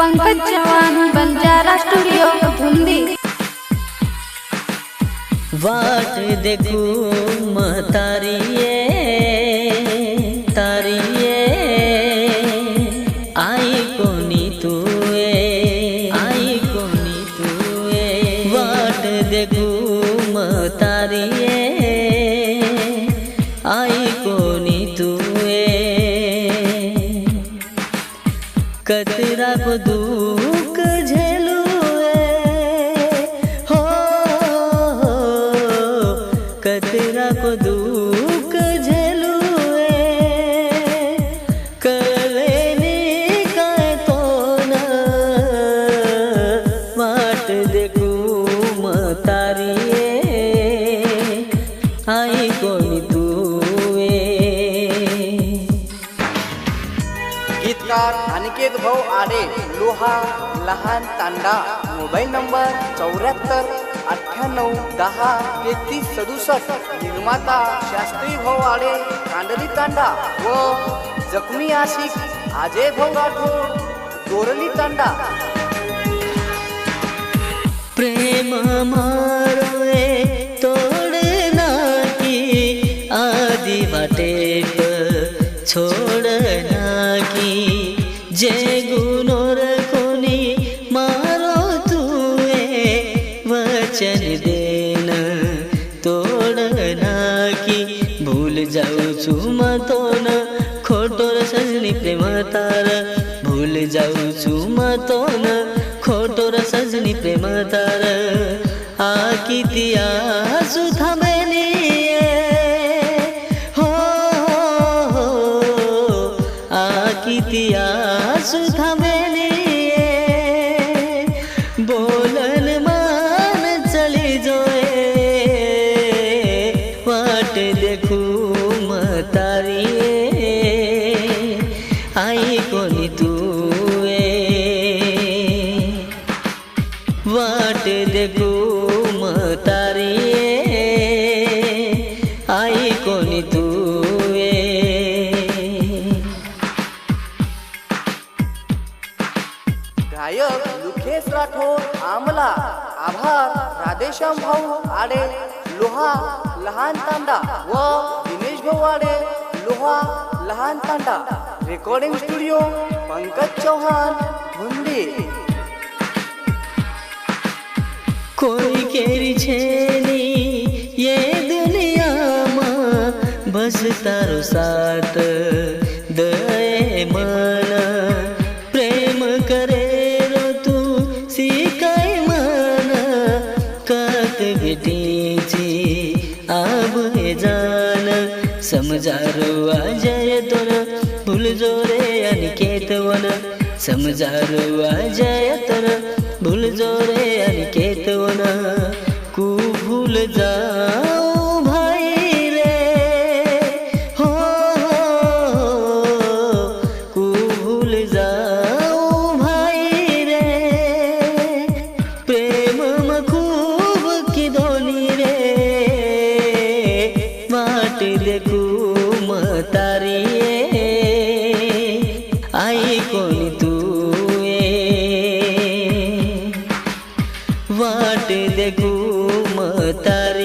Pankaj Chavan Banjara studio धुंदी वाट देखू मतारी मतारिये तारिये आई कोणी तू ए आई कोणी तू ए वाट देखू आई कोणी तुवे गीतकार अनिकेत भाऊ आरे लोहा लहान तांडा मोबाईल नंबर चौऱ्याहत्तर अठ्ठ्याण्णव दहा तेहतीस सदुसष्ट निर्माता शास्त्री भाऊ आडे कांडली तांडा व जखमी आशिक अजय भाऊ राठोड दोरली तांडा प्रेम मा যে গুণর খনি মারো তুয়ে বচন দেনা তোড়না কি ভুল যাও চুমা তোনা খোটোর সজনি প্রেম তার ভুল যাও চুমা তোনা খোটোর সজনি প্রেম তার আকিতিয়া সুথামে নিয়ে हो, हो, हो, हो आकितिया सुखवेने बोलन मान चली जोए वाट देखू मतारिए आई कोनी तुए वाट देखू मतारिए आई कोनी तू મુકેશ राठोड आमला आभार राधेश्याम भाऊ आडे लोहा लहान तांडा व दिनेश भाऊ आडे लोहा लहान तांडा रेकॉर्डिंग स्टुडिओ पंकज चौहान भुंडी કોઈ કેરી છે ની એ દુનિયામાં બસ તારો સાથ દર जान समझा रुआ जय तोन भूल जो रे अनिकेत वन समझा रुआ जय तोन भूल जो रे अनिकेत वन कु भूल जा जीवन तुए वाट देखू मतार